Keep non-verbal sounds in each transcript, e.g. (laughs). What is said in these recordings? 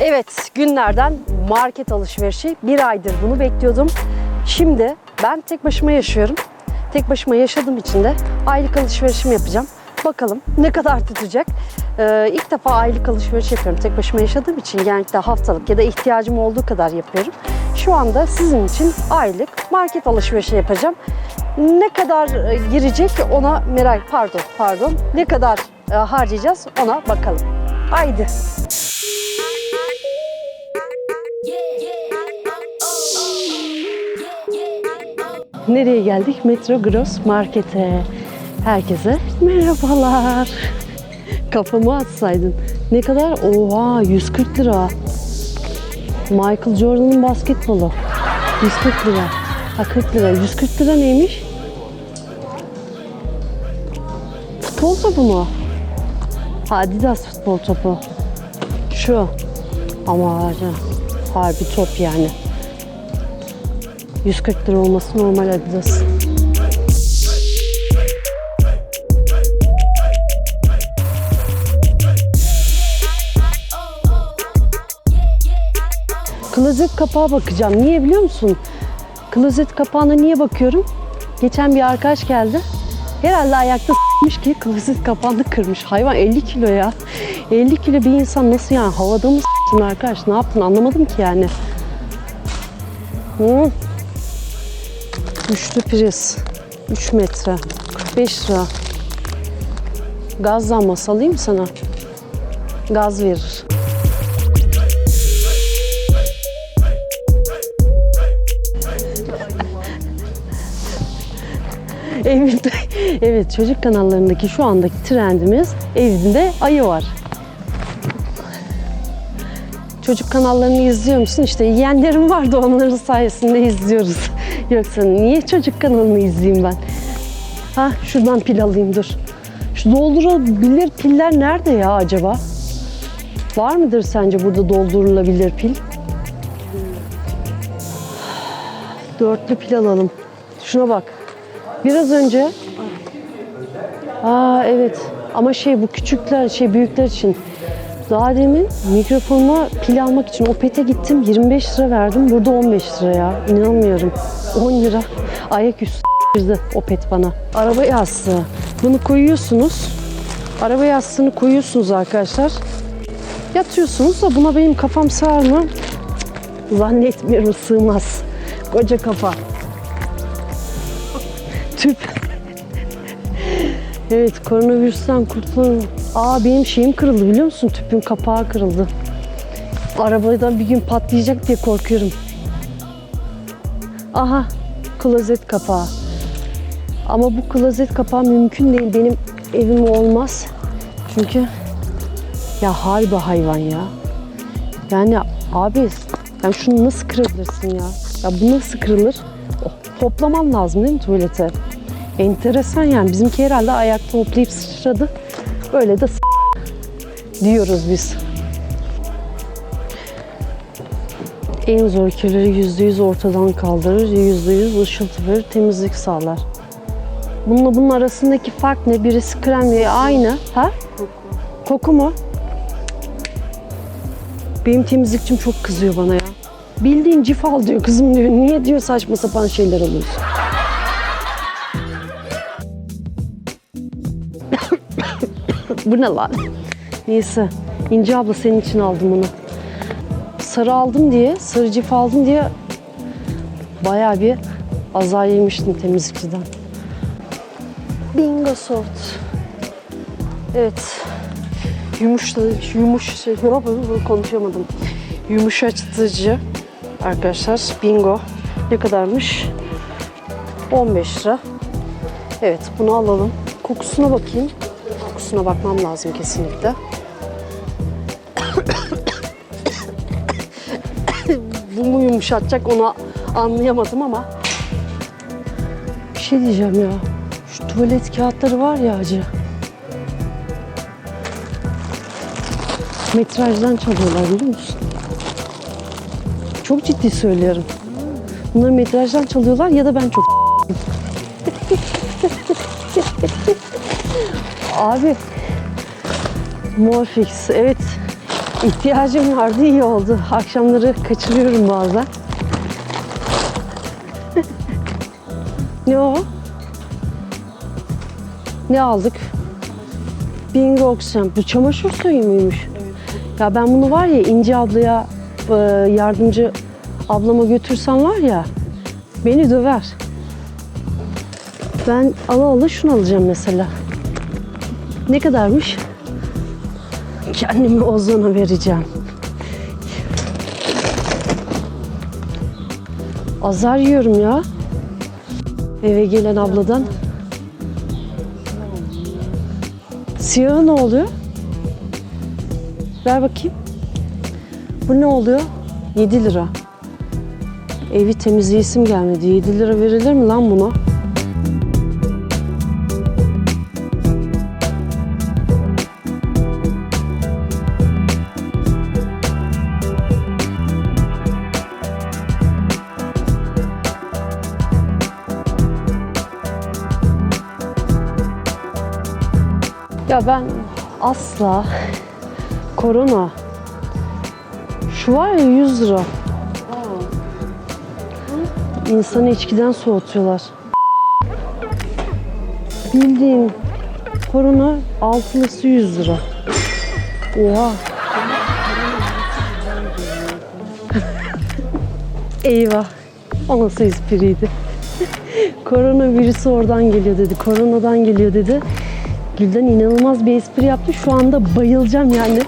Evet, günlerden market alışverişi. Bir aydır bunu bekliyordum. Şimdi ben tek başıma yaşıyorum. Tek başıma yaşadığım için de aylık alışverişimi yapacağım. Bakalım ne kadar tutacak. Ee, ilk defa aylık alışveriş yapıyorum. Tek başıma yaşadığım için genellikle haftalık ya da ihtiyacım olduğu kadar yapıyorum. Şu anda sizin için aylık market alışverişi yapacağım. Ne kadar e, girecek ona merak pardon pardon ne kadar e, harcayacağız ona bakalım. Haydi. Nereye geldik? Metro Gross Market'e. Herkese merhabalar. Kafamı atsaydın. Ne kadar? Oha 140 lira. Michael Jordan'ın basketbolu. 140 lira. Ha 40 lira. 140 lira neymiş? Futbol topu mu? Ha Adidas futbol topu. Şu. Ama harbi, harbi top yani. 140 lira olması normal Adidas. Klozet kapağı bakacağım. Niye biliyor musun? Klozet kapağına niye bakıyorum? Geçen bir arkadaş geldi. Herhalde ayakta s**mış ki klozet kapağını kırmış. Hayvan 50 kilo ya. 50 kilo bir insan nasıl yani havada mı s**tin arkadaş? Ne yaptın anlamadım ki yani. Hı. Üçlü priz. 3 metre. 45 lira. Gaz lambası alayım sana? Gaz verir. (laughs) Evimde, (laughs) evet çocuk kanallarındaki şu andaki trendimiz evinde ayı var. Çocuk kanallarını izliyor musun? İşte yeğenlerim vardı onların sayesinde izliyoruz. (laughs) Yoksa niye çocuk kanalını izleyeyim ben? Ha şuradan pil alayım dur. Şu doldurulabilir piller nerede ya acaba? Var mıdır sence burada doldurulabilir pil? Dörtlü pil alalım. Şuna bak. Biraz önce Aa evet ama şey bu küçükler şey büyükler için. Daha demin mikrofonuma pil almak için Opet'e gittim 25 lira verdim. Burada 15 lira ya. İnanmıyorum. 10 lira. Ayaküstü Opet bana. Araba yastığı. Bunu koyuyorsunuz. Araba yastığını koyuyorsunuz arkadaşlar. Yatıyorsunuz da buna benim kafam sığar mı? Zannetmiyorum sığmaz. Koca kafa. Tüp. Evet koronavirüsten kurtulalım. Aa benim şeyim kırıldı biliyor musun? Tüpün kapağı kırıldı. Arabadan bir gün patlayacak diye korkuyorum. Aha klozet kapağı. Ama bu klozet kapağı mümkün değil. Benim evim olmaz. Çünkü ya harbi hayvan ya. Yani abi yani şunu nasıl kırabilirsin ya? Ya bu nasıl kırılır? Oh, hoplaman lazım değil mi tuvalete? Enteresan yani. Bizimki herhalde ayakta hoplayıp sıçradı. Böyle de diyoruz biz. En zor kirleri yüzde yüz ortadan kaldırır, yüzde yüz ışıltı verir, temizlik sağlar. Bununla bunun arasındaki fark ne? Birisi krem ve aynı. Ha? Koku. Koku mu? Benim temizlikçim çok kızıyor bana ya. Bildiğin cif al diyor kızım diyor. Niye diyor saçma sapan şeyler alıyorsun? Bu ne lan? Neyse. İnce abla senin için aldım bunu. Sarı aldım diye, sarı cif aldım diye bayağı bir azar yemiştim temizlikçiden. Bingo soft. Evet. Yumuşla, yumuş, şey, (laughs) konuşamadım. Yumuşatıcı arkadaşlar. Bingo. Ne kadarmış? 15 lira. Evet bunu alalım. Kokusuna bakayım. Kokusuna bakmam lazım kesinlikle. (coughs) Bu mu yumuşatacak onu anlayamadım ama. Bir şey diyeceğim ya. Şu tuvalet kağıtları var ya acı. Metrajdan çalıyorlar biliyor musun? Çok ciddi söylüyorum. Bunları metrajdan çalıyorlar ya da ben çok (laughs) (laughs) Abi Morfix evet İhtiyacım vardı iyi oldu. Akşamları kaçırıyorum bazen. (laughs) ne o? Ne aldık? Bingo Oxygen. Bu çamaşır suyu muymuş? Ya ben bunu var ya İnci ablaya e, yardımcı ablama götürsem var ya beni döver. Ben ala ala şunu alacağım mesela. Ne kadarmış? Kendimi Ozan'a vereceğim. Azar yiyorum ya. Eve gelen abladan. Siyahı ne oluyor? Ver bakayım. Bu ne oluyor? 7 lira. Evi temizleyesim gelmedi. 7 lira verilir mi lan buna? Ben asla korona şu var ya 100 lira. İnsanı içkiden soğutuyorlar. Bildiğin korona altılısı 100 lira. Oha. (laughs) Eyvah. O nasıl espriydi? (laughs) Korona virüsü oradan geliyor dedi. Koronadan geliyor dedi. Gülden inanılmaz bir espri yaptı. Şu anda bayılacağım yani.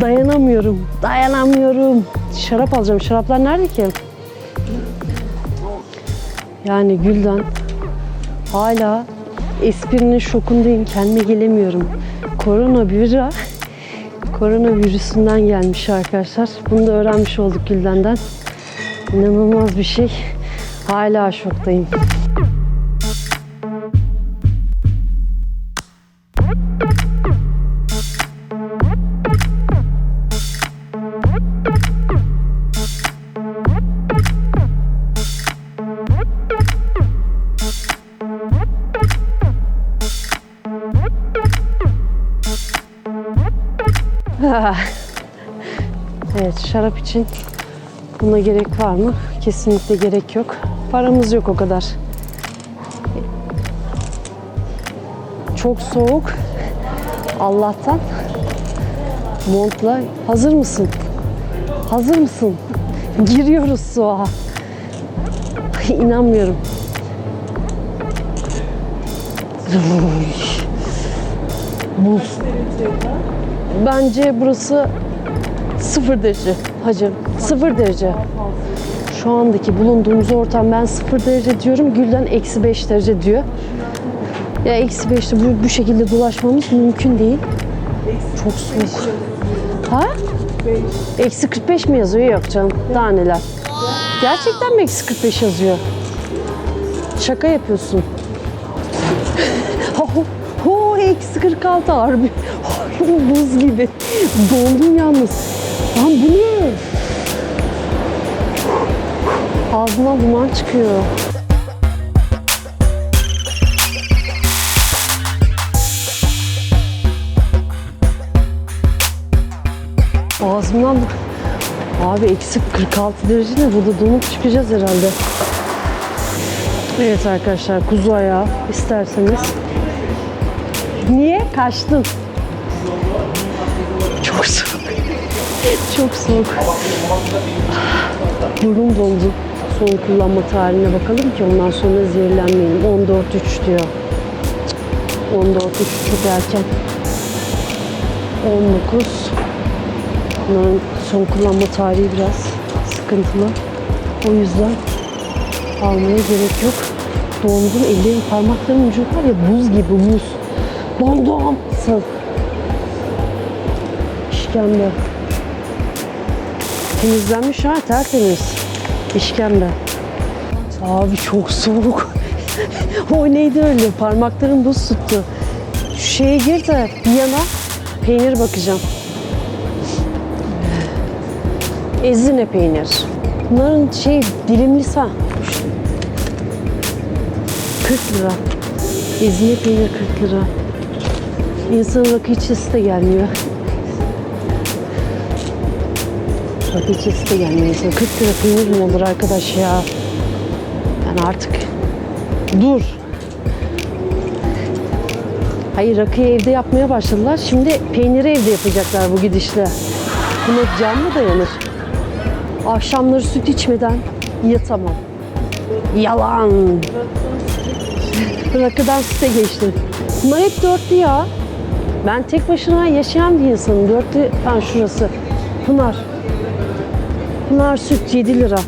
Dayanamıyorum. Dayanamıyorum. Şarap alacağım. Şaraplar nerede ki? Yani Gülden hala esprinin şokundayım. Kendime gelemiyorum. Korona bira korona virüsünden gelmiş arkadaşlar. Bunu da öğrenmiş olduk Gülden'den. İnanılmaz bir şey. Hala şoktayım. Evet, şarap için buna gerek var mı? Kesinlikle gerek yok. Paramız yok o kadar. Çok soğuk. Allah'tan montla hazır mısın? Hazır mısın? (laughs) Giriyoruz soğuğa. İnanmıyorum. Buz. Bence burası sıfır derece hacım. Sıfır derece. Şu andaki bulunduğumuz ortam ben sıfır derece diyorum. Gülden eksi beş derece diyor. Ya eksi beşte bu, bu şekilde dolaşmamız mümkün değil. Çok soğuk. Ha? Eksi 45 mi yazıyor? Yok canım. Daha neler. Gerçekten mi eksi 45 yazıyor? Şaka yapıyorsun. (laughs) Eksi 46 harbi. Buz gibi. Dondum yalnız. Lan bu ne? Ağzıma duman çıkıyor. Ağzımdan Abi eksi 46 derece ne? Burada donup çıkacağız herhalde. Evet arkadaşlar kuzu ayağı isterseniz. Niye? Kaçtın. Çok soğuk. Çok soğuk. Burun doldu. Son kullanma tarihine bakalım ki ondan sonra zehirlenmeyelim. 14.3 diyor. 14.3 çok erken. 19. Bunların son kullanma tarihi biraz sıkıntılı. O yüzden almaya gerek yok. Dondum ellerim parmaklarım ucu var ya buz gibi buz. Sağ. İşkembe. Temizlenmiş ha tertemiz. İşkembe. Abi çok soğuk. (laughs) o neydi öyle? Parmaklarım buz tuttu. Şu şeye gir de bir yana peynir bakacağım. Ezine peynir. Bunların şey dilimlisi ha. 40 lira. Ezine peynir 40 lira. İnsanın rakı içesi de gelmiyor. Paketçisi de gelmiyor. 40 lira peynir mi olur arkadaş ya? Yani artık dur. Hayır rakıyı evde yapmaya başladılar. Şimdi peyniri evde yapacaklar bu gidişle. Buna can mı dayanır? Akşamları süt içmeden yatamam. Yalan. (laughs) Rakıdan süte geçtim. Bunlar hep dörtlü ya. Ben tek başına yaşayan bir insanım. Dörtlü, ben şurası. Pınar. Pınar süt 7 lira.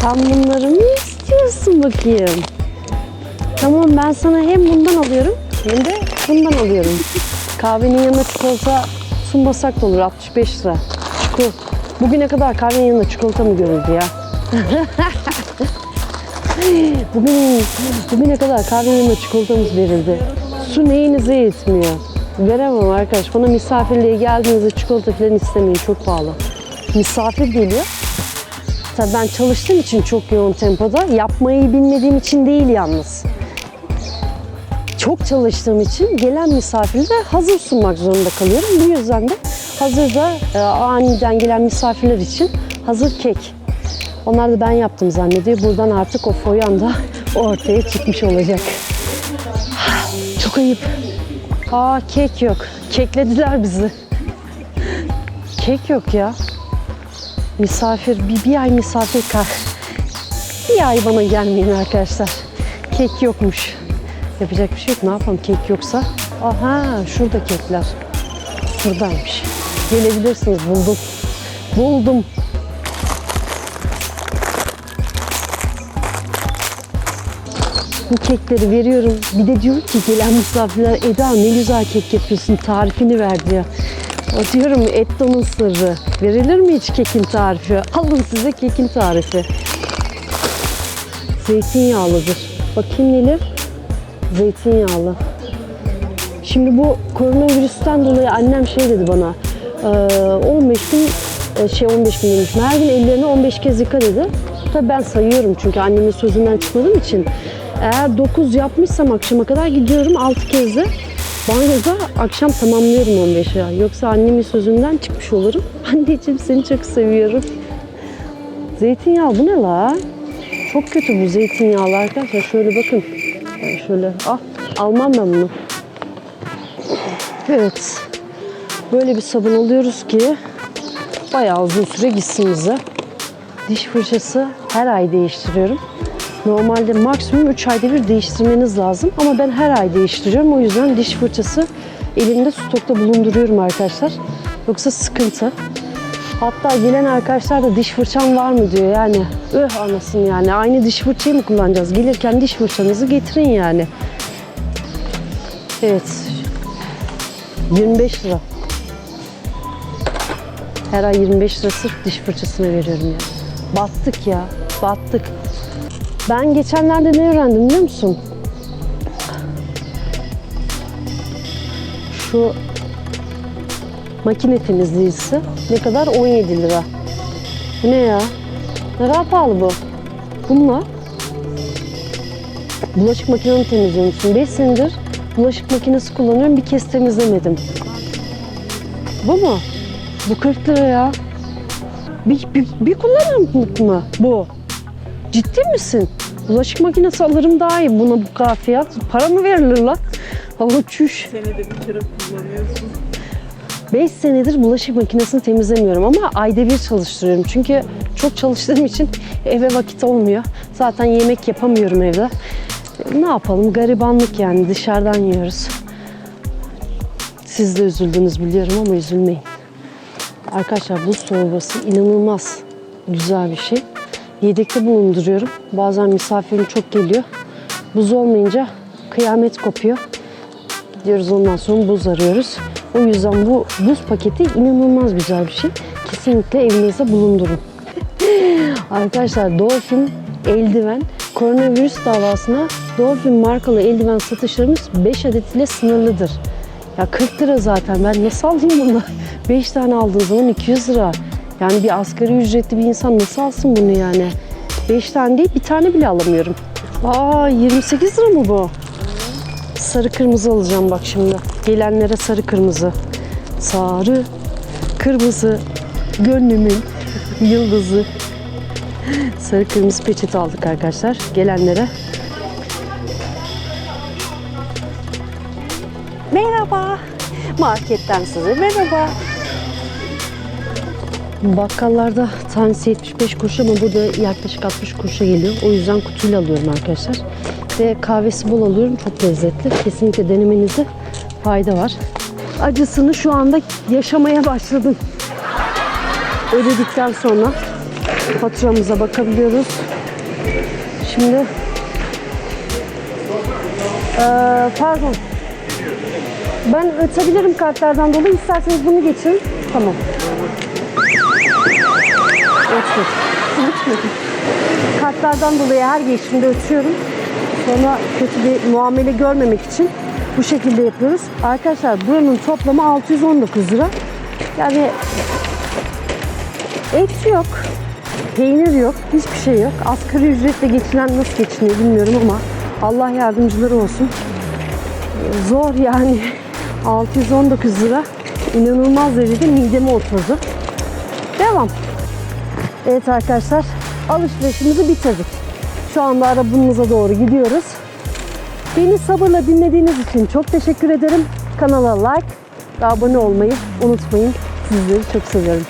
Sen bunları mı istiyorsun bakayım? Tamam ben sana hem bundan alıyorum hem de bundan alıyorum. Kahvenin yanına çikolata sunmasak da olur 65 lira. Çikolata. Bugüne kadar kahvenin yanında çikolata mı görüldü ya? (laughs) Bugün bugüne kadar yanında çikolatamız verildi. Su neyinize yetmiyor? Veremem arkadaş. Bana misafirliğe geldiğinizde çikolata falan istemeyin. Çok pahalı. Misafir geliyor. Tabii ben çalıştığım için çok yoğun tempoda. Yapmayı bilmediğim için değil yalnız çok çalıştığım için gelen misafirlere hazır sunmak zorunda kalıyorum. Bu yüzden de hazırda e, aniden gelen misafirler için hazır kek. Onlar da ben yaptım zannediyor. Buradan artık o foyan da (laughs) ortaya çıkmış olacak. Çok ayıp. Aa kek yok. Keklediler bizi. Kek yok ya. Misafir, bir, bir ay misafir kal. Bir ay bana gelmeyin arkadaşlar. Kek yokmuş. Yapacak bir şey yok. Ne yapalım kek yoksa? Aha şurada kekler. Şuradaymış. Gelebilirsiniz. Buldum. Buldum. Bu kekleri veriyorum. Bir de diyor ki gelen misafirler Eda ne güzel kek yapıyorsun tarifini ver diyor. O diyorum et de onun sırrı. Verilir mi hiç kekin tarifi? Alın size kekin tarifi. Zeytinyağlıdır. Bakayım Nilif. Zeytinyağlı. Şimdi bu koronavirüsten dolayı annem şey dedi bana. eee, 15 gün e, şey 15 gün demişim. Her gün ellerini 15 kez yıka dedi. Tabii ben sayıyorum çünkü annemin sözünden çıkmadığım için. Eğer 9 yapmışsam akşama kadar gidiyorum 6 kez de banyoda akşam tamamlıyorum 15'e. Yoksa annemin sözünden çıkmış olurum. (laughs) Anneciğim seni çok seviyorum. Zeytinyağı bu ne la? Çok kötü bu zeytinyağlı arkadaşlar. Şöyle bakın. Şöyle ah almam ben bunu. Evet. Böyle bir sabun alıyoruz ki bayağı uzun süre gitsin bize. Diş fırçası her ay değiştiriyorum. Normalde maksimum 3 ayda bir değiştirmeniz lazım. Ama ben her ay değiştiriyorum. O yüzden diş fırçası elimde stokta bulunduruyorum arkadaşlar. Yoksa sıkıntı. Hatta gelen arkadaşlar da diş fırçam var mı diyor yani. Öh anasın yani. Aynı diş fırçayı mı kullanacağız? Gelirken diş fırçanızı getirin yani. Evet. 25 lira. Her ay 25 lira sırf diş fırçasına veriyorum ya. Battık ya. Battık. Ben geçenlerde ne öğrendim biliyor musun? Şu makine temizleyicisi ne kadar? 17 lira. Bu ne ya? Ne kadar pahalı bu? Bununla bulaşık makinemi temizliyormuşsun. 5 senedir bulaşık makinesi kullanıyorum. Bir kez temizlemedim. Bu mu? Bu 40 lira ya. Bir, bir, bir kullanımlık mı bu? Ciddi misin? Bulaşık makinesi alırım daha iyi buna bu kadar fiyat. Para mı verilir lan? Allah çüş. Senede bir kere kullanıyorsun. 5 senedir bulaşık makinesini temizlemiyorum ama ayda bir çalıştırıyorum. Çünkü çok çalıştığım için eve vakit olmuyor. Zaten yemek yapamıyorum evde. Ne yapalım garibanlık yani dışarıdan yiyoruz. Siz de üzüldünüz biliyorum ama üzülmeyin. Arkadaşlar buz torbası inanılmaz güzel bir şey. Yedekte bulunduruyorum. Bazen misafirim çok geliyor. Buz olmayınca kıyamet kopuyor. Gidiyoruz ondan sonra buz arıyoruz. O yüzden bu buz paketi inanılmaz güzel bir şey. Kesinlikle evinizde bulundurun. (laughs) Arkadaşlar Dolphin eldiven koronavirüs davasına Dolphin markalı eldiven satışlarımız 5 adet ile sınırlıdır. Ya 40 lira zaten ben nasıl alayım bunu? (laughs) 5 tane aldığın zaman 200 lira. Yani bir asgari ücretli bir insan nasıl alsın bunu yani? 5 tane değil bir tane bile alamıyorum. Aa 28 lira mı bu? Sarı kırmızı alacağım bak şimdi. Gelenlere sarı kırmızı. Sarı, kırmızı, gönlümün yıldızı. Sarı kırmızı peçete aldık arkadaşlar gelenlere. Merhaba. Marketten size merhaba. Bakkallarda tanesi 75 kuruş ama burada yaklaşık 60 kuruşa geliyor. O yüzden kutuyla alıyorum arkadaşlar. Ve kahvesi bol alıyorum. Çok lezzetli. Kesinlikle denemenizde fayda var. Acısını şu anda yaşamaya başladım. Ödedikten sonra faturamıza bakabiliyoruz. Şimdi Ee, pardon. Ben ötebilirim kartlardan dolayı. İsterseniz bunu geçirin. Tamam. Ötmedim. Kartlardan dolayı her geçimde ötüyorum. Sonra kötü bir muamele görmemek için bu şekilde yapıyoruz. Arkadaşlar buranın toplamı 619 lira. Yani et yok, peynir yok, hiçbir şey yok. Asgari ücretle geçinen nasıl geçiniyor bilmiyorum ama Allah yardımcıları olsun. Zor yani. (laughs) 619 lira inanılmaz derecede mideme oturdu. Devam. Evet arkadaşlar alışverişimizi bitirdik. Şu anda arabamıza doğru gidiyoruz. Beni sabırla dinlediğiniz için çok teşekkür ederim. Kanala like ve abone olmayı unutmayın. Sizleri çok seviyorum.